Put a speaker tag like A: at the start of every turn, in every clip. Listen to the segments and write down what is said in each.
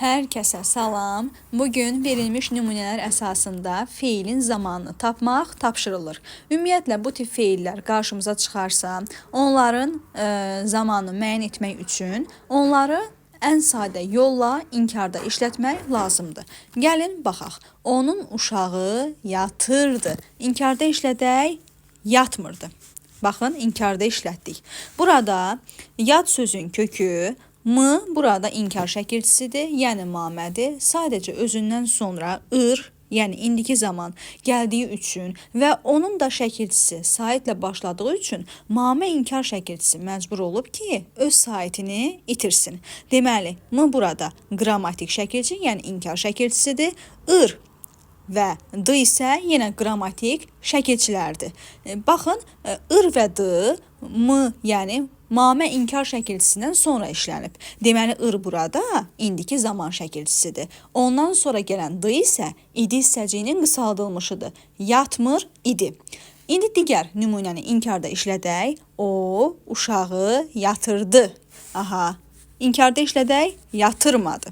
A: Hər kəsə salam. Bugün verilmiş nümunələr əsasında feilin zamanını tapmaq tapşırılır. Ümumiyyətlə bu tip feillər qarşımıza çıxarsa, onların ə, zamanını müəyyən etmək üçün onları ən sadə yolla inkarda işlətmək lazımdır. Gəlin baxaq. Onun uşağı yatırdı. İnkarda işlədək, yatmırdı. Baxın, inkarda işlətdik. Burada yad sözün kökü M burada inkar şəkilçisidir, yəni mamədir. Sadəcə özündən sonra ır, yəni indiki zaman gəldiyi üçün və onun da şəkilçisi saitlə başladığı üçün mamə inkar şəkilçisi məcbur olub ki, öz saitini itirsin. Deməli, M burada qrammatik şəkilçi, yəni inkar şəkilçisidir. Ir və d isə yenə qrammatik şəkilçilərdir. E, Baxın, e, ir və d m, yəni mamə inkar şəkilçisindən sonra işlənib. Deməli ir burada indiki zaman şəkilçisidir. Ondan sonra gələn d isə idi hissəciyinin qısaldılmışıdır. Yatmır idi. İndi digər nümunəni inkarda işlədək. O uşağı yatırdı. Aha. İnkarda işlədək, yatırmadı.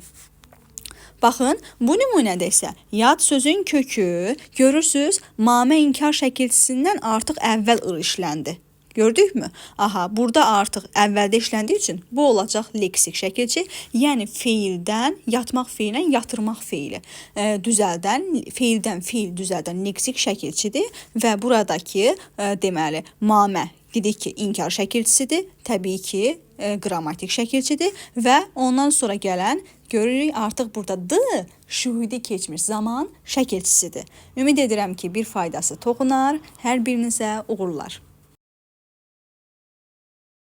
A: Baxın, bu nümunədə isə yad sözün kökü, görürsüz, mamə inkar şəkilçisindən artıq əvvəl ır işləndi. Gördükmü? Aha, burada artıq əvvəldə işləndiyi üçün bu olacaq leksik şəkilçi, yəni feildən, yatmaq feilinə yatırmaq feili. E, düzəldən, feildən feil düzəldən leksik şəkilçidir və buradakı e, deməli mamə dedik ki, inkar şəkilçisidir. Təbii ki, e, qrammatik şəkilçidir və ondan sonra gələn görürük artıq burada d şühudi keçmiş zaman şəkilçisidir. Ümid edirəm ki, bir faydası toxunar. Hər birinizə uğurlar.